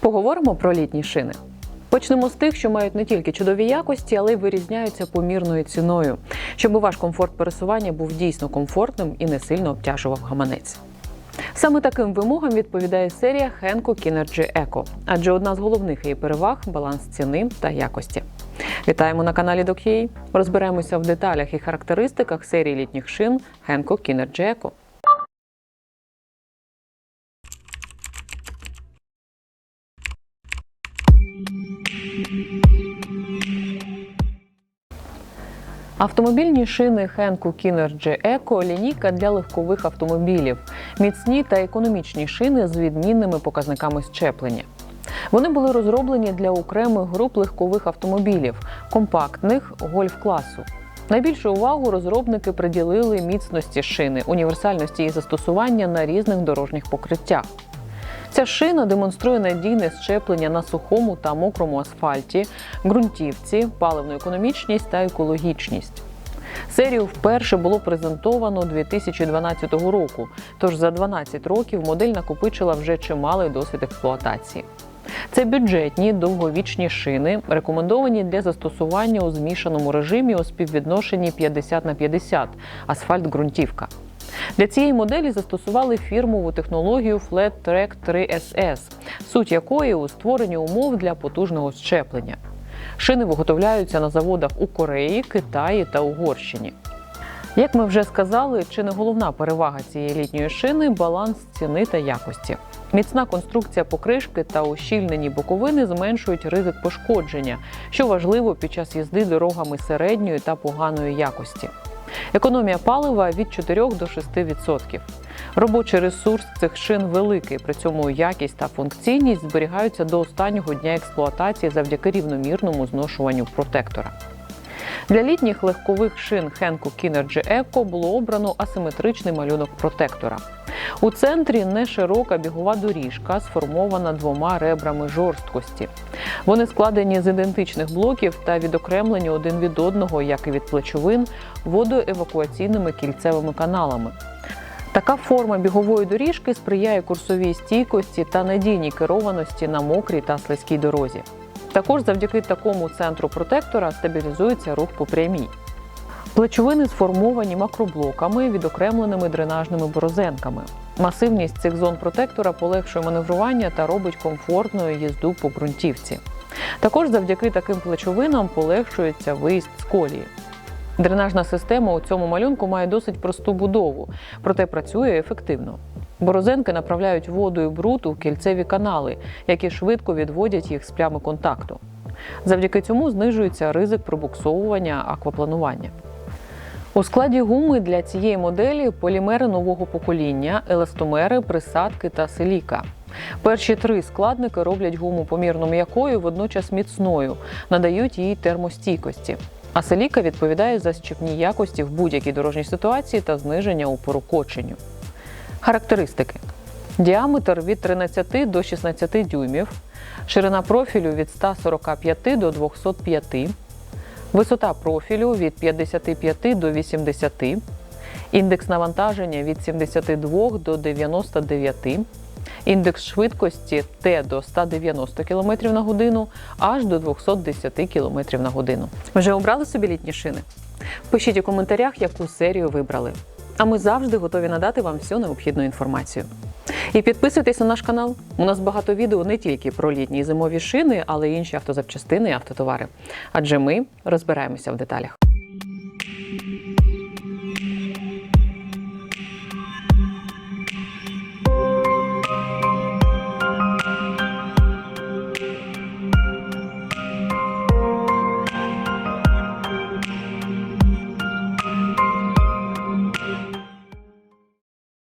Поговоримо про літні шини. Почнемо з тих, що мають не тільки чудові якості, але й вирізняються помірною ціною, щоб ваш комфорт пересування був дійсно комфортним і не сильно обтяжував гаманець. Саме таким вимогам відповідає серія Henko Kinergy Eco, адже одна з головних її переваг баланс ціни та якості. Вітаємо на каналі Doc.ua. Розберемося в деталях і характеристиках серії літніх шин Henko Kinergy Eco. Автомобільні шини Henko Kinergy Eco – лінійка для легкових автомобілів, міцні та економічні шини з відмінними показниками щеплення. Вони були розроблені для окремих груп легкових автомобілів, компактних гольф-класу. Найбільшу увагу розробники приділили міцності шини, універсальності її застосування на різних дорожніх покриттях. Ця шина демонструє надійне щеплення на сухому та мокрому асфальті, ґрунтівці, паливну економічність та екологічність. Серію вперше було презентовано 2012 року, тож за 12 років модель накопичила вже чималий досвід експлуатації. Це бюджетні довговічні шини, рекомендовані для застосування у змішаному режимі у співвідношенні 50 на 50 асфальт-ґрунтівка. Для цієї моделі застосували фірмову технологію Flat Track 3SS, суть якої у створенні умов для потужного щеплення. Шини виготовляються на заводах у Кореї, Китаї та Угорщині. Як ми вже сказали, чи не головна перевага цієї літньої шини баланс ціни та якості. Міцна конструкція покришки та ущільнені боковини зменшують ризик пошкодження, що важливо під час їзди дорогами середньої та поганої якості. Економія палива від 4 до 6%. Робочий ресурс цих шин великий, при цьому якість та функційність зберігаються до останнього дня експлуатації завдяки рівномірному зношуванню протектора. Для літніх легкових шин Henko Kinergy Eco було обрано асиметричний малюнок протектора. У центрі не широка бігова доріжка, сформована двома ребрами жорсткості. Вони складені з ідентичних блоків та відокремлені один від одного, як і від плечовин, водоевакуаційними кільцевими каналами. Така форма бігової доріжки сприяє курсовій стійкості та надійній керованості на мокрій та слизькій дорозі. Також завдяки такому центру протектора стабілізується рух по прямій. Плечовини сформовані макроблоками, відокремленими дренажними борозенками. Масивність цих зон протектора полегшує маневрування та робить комфортною їзду по ґрунтівці. Також завдяки таким плечовинам полегшується виїзд з колії. Дренажна система у цьому малюнку має досить просту будову, проте працює ефективно. Борозенки направляють воду і бруд у кільцеві канали, які швидко відводять їх з плями контакту. Завдяки цьому знижується ризик пробуксовування аквапланування. У складі гуми для цієї моделі полімери нового покоління, еластомери, присадки та силіка. Перші три складники роблять гуму помірно м'якою, водночас міцною, надають їй термостійкості. А силіка відповідає за щепні якості в будь-якій дорожній ситуації та зниження опору коченню. Характеристики: діаметр від 13 до 16 дюймів, ширина профілю від 145 до 205, висота профілю від 55 до 80, індекс навантаження від 72 до 99, індекс швидкості Т до 190 км на годину, аж до 210 км на годину. Вже обрали собі літні шини? Пишіть у коментарях, яку серію вибрали. А ми завжди готові надати вам всю необхідну інформацію. І підписуйтесь на наш канал. У нас багато відео не тільки про літні і зимові шини, але й інші автозапчастини і автотовари. Адже ми розбираємося в деталях.